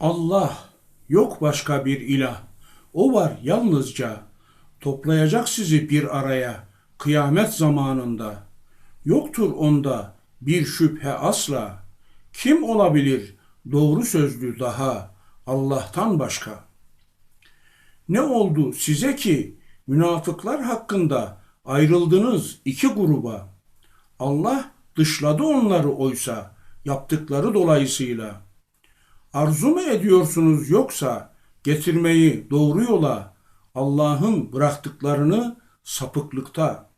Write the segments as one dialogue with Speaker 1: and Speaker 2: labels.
Speaker 1: Allah yok başka bir ilah. O var yalnızca. Toplayacak sizi bir araya kıyamet zamanında. Yoktur onda bir şüphe asla. Kim olabilir doğru sözlü daha Allah'tan başka? Ne oldu size ki münafıklar hakkında ayrıldınız iki gruba? Allah dışladı onları oysa yaptıkları dolayısıyla. Arzu mu ediyorsunuz yoksa getirmeyi doğru yola Allah'ın bıraktıklarını sapıklıkta?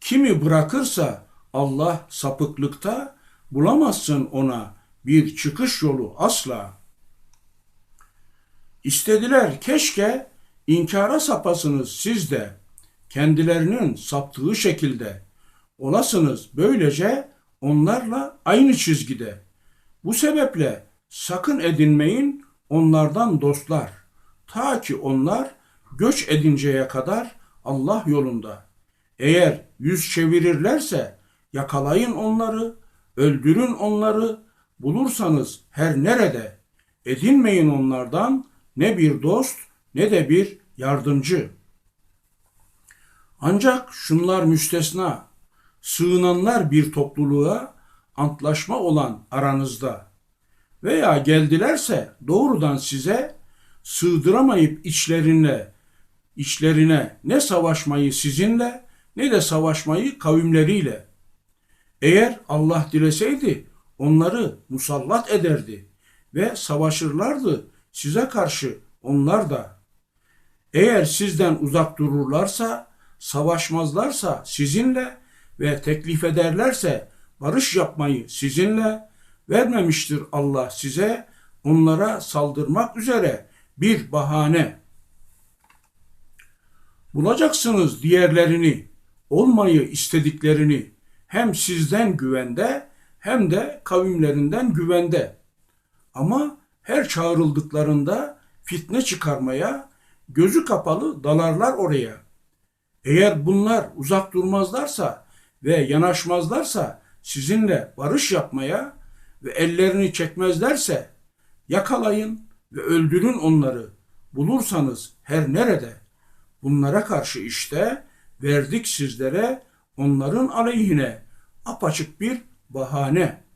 Speaker 1: Kimi bırakırsa Allah sapıklıkta bulamazsın ona bir çıkış yolu asla. İstediler keşke inkara sapasınız siz de kendilerinin saptığı şekilde olasınız böylece onlarla aynı çizgide. Bu sebeple sakın edinmeyin onlardan dostlar. Ta ki onlar göç edinceye kadar Allah yolunda. Eğer yüz çevirirlerse yakalayın onları, öldürün onları, bulursanız her nerede. Edinmeyin onlardan ne bir dost ne de bir yardımcı. Ancak şunlar müstesna, sığınanlar bir topluluğa antlaşma olan aranızda veya geldilerse doğrudan size sığdıramayıp içlerine içlerine ne savaşmayı sizinle ne de savaşmayı kavimleriyle. Eğer Allah dileseydi onları musallat ederdi ve savaşırlardı size karşı onlar da. Eğer sizden uzak dururlarsa, savaşmazlarsa sizinle ve teklif ederlerse barış yapmayı sizinle vermemiştir Allah size onlara saldırmak üzere bir bahane. Bulacaksınız diğerlerini, olmayı istediklerini hem sizden güvende hem de kavimlerinden güvende. Ama her çağrıldıklarında fitne çıkarmaya gözü kapalı dalarlar oraya. Eğer bunlar uzak durmazlarsa ve yanaşmazlarsa sizinle barış yapmaya ve ellerini çekmezlerse yakalayın ve öldürün onları. Bulursanız her nerede. Bunlara karşı işte verdik sizlere onların aleyhine apaçık bir bahane.''